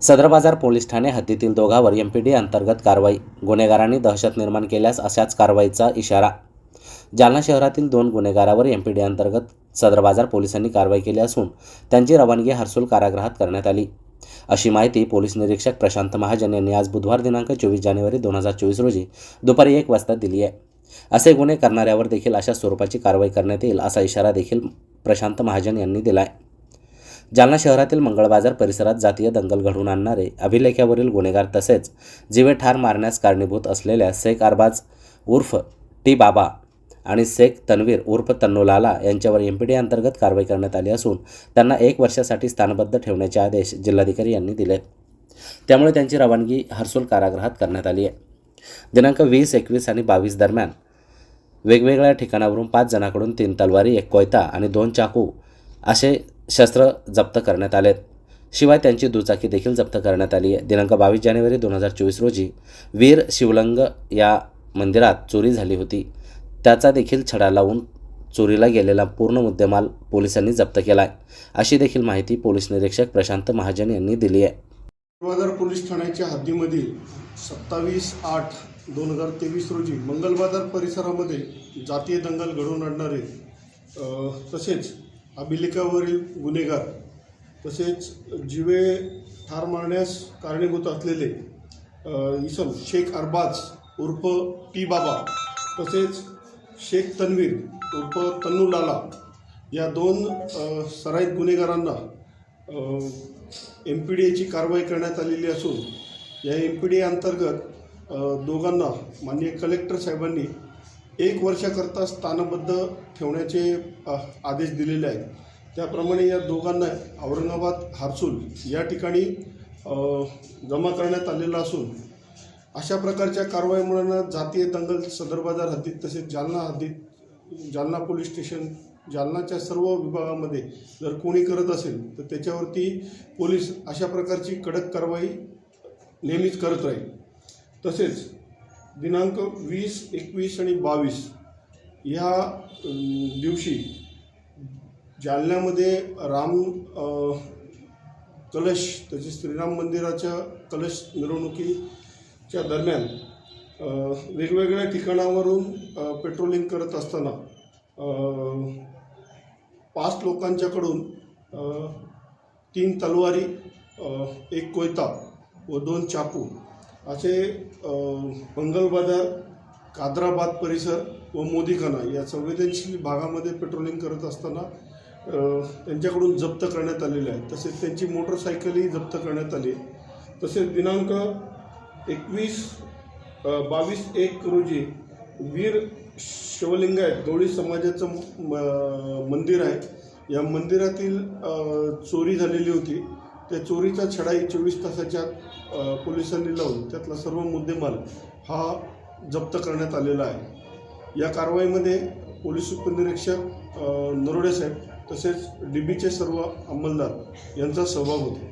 सदर बाजार पोलीस ठाणे हद्दीतील दोघांवर एम पी डी अंतर्गत कारवाई. गुन्हेगारांनी दहशत निर्माण केल्यास अशाच कारवाईचा इशारा. जालना शहरातील दोन गुन्हेगारावर एम पी डी अंतर्गत सदर बाजार पोलिसांनी कारवाई केली असून त्यांची रवानगी हर्सुल कारागृहात करण्यात आली. अशी माहिती पोलीस निरीक्षक प्रशांत महाजन यांनी आज बुधवार दिनांक चोवीस जानेवारी दोन हजार चोवीस रोजी दुपारी एक वाजता दिली आहे. असे गुन्हे करणाऱ्यावर देखील अशा स्वरूपाची कारवाई करण्यात येईल असा इशारा देखील प्रशांत महाजन यांनी दिला आहे जालना शहरातील मंगळ बाजार परिसरात जातीय दंगल घडवून आणणारे अभिलेख्यावरील गुन्हेगार तसेच जीवे ठार मारण्यास कारणीभूत असलेल्या शेख अरबाज उर्फ टी बाबा आणि शेख तन्वीर उर्फ तन्नूलाला यांच्यावर एम पी डी अंतर्गत कारवाई करण्यात आली असून त्यांना एक वर्षासाठी स्थानबद्ध ठेवण्याचे आदेश जिल्हाधिकारी यांनी दिले. त्यामुळे त्यांची रवानगी हर्सुल कारागृहात करण्यात आली आहे. दिनांक वीस एकवीस आणि बावीस दरम्यान वेगवेगळ्या ठिकाणावरून पाच जणांकडून तीन तलवारी एक कोयता आणि दोन चाकू असे शस्त्र जप्त करण्यात आलेत शिवाय त्यांची दुचाकी देखील जप्त करण्यात आली आहे. दिनांक बावीस जानेवारी दोन हजार चोवीस रोजी वीर शिवलंग या मंदिरात चोरी झाली होती. त्याचा देखील छडा लावून चोरीला गेलेला पूर्ण मुद्देमाल पोलिसांनी जप्त केला आहे अशी देखील माहिती पोलीस निरीक्षक प्रशांत महाजन यांनी दिली आहे. बाजार पोलीस ठाण्याच्या हद्दीमधील सत्तावीस आठ दोन हजार तेवीस रोजी मंगलबाजार परिसरामध्ये जातीय दंगल घडवून आणणारे तसेच अभिलेखावरील गुन्हेगार तसेच जिवे ठार मारण्यास कारणीभूत असलेले इसम शेख अरबाज उर्फ टी बाबा तसेच शेख तन्वीर उर्फ तन्नू लाला या दोन सराईत गुन्हेगारांना एम पी डी एची कारवाई करण्यात आलेली असून या एम पी डी अंतर्गत दोघांना माननीय कलेक्टर साहेबांनी एक वर्षाकरता स्थानबद्ध ठेवण्याचे आदेश दिलेले आहेत. त्याप्रमाणे या दोघांना औरंगाबाद हार्सूल या ठिकाणी जमा करण्यात आलेला असून अशा प्रकारच्या कारवाईमुळे जातीय दंगल सदर बाजार हद्दीत तसेच जालना हद्दीत जालना पोलीस स्टेशन जालनाच्या सर्व विभागामध्ये जर कोणी करत असेल तर त्याच्यावरती पोलीस अशा प्रकारची कडक कारवाई नेहमीच करत राहील. तसेच दिनांक वीस एकवीस आणि बावीस ह्या दिवशी जालन्यामध्ये राम कलश तसेच श्रीराम मंदिराच्या कलश मिरवणुकीच्या दरम्यान वेगवेगळ्या ठिकाणावरून पेट्रोलिंग करत असताना पाच लोकांच्याकडून तीन तलवारी एक कोयता व दोन चाकू असे अ, मंगलबाजार कादराबाद परिसर व मोदीखाना या संवेदनशील भागामध्ये पेट्रोलिंग करत असताना त्यांच्याकडून जप्त करण्यात आलेले आहे तसेच त्यांची मोटरसायकलही जप्त करण्यात आली आहे. तसेच दिनांक एकवीस बावीस एक रोजी वीर शिवलिंगायत गवळी समाजाचं म- मंदिर आहे. या मंदिरातील चोरी झालेली होती. त्या चोरीचा छडाई चोवीस तासाच्या पोलिसांनी लावून त्यातला सर्व मुद्देमाल हा जप्त करण्यात आलेला आहे. या कारवाईमध्ये पोलीस उपनिरीक्षक नरोडे साहेब तसेच डी बीचे सर्व अंमलदार यांचा सहभाग होता.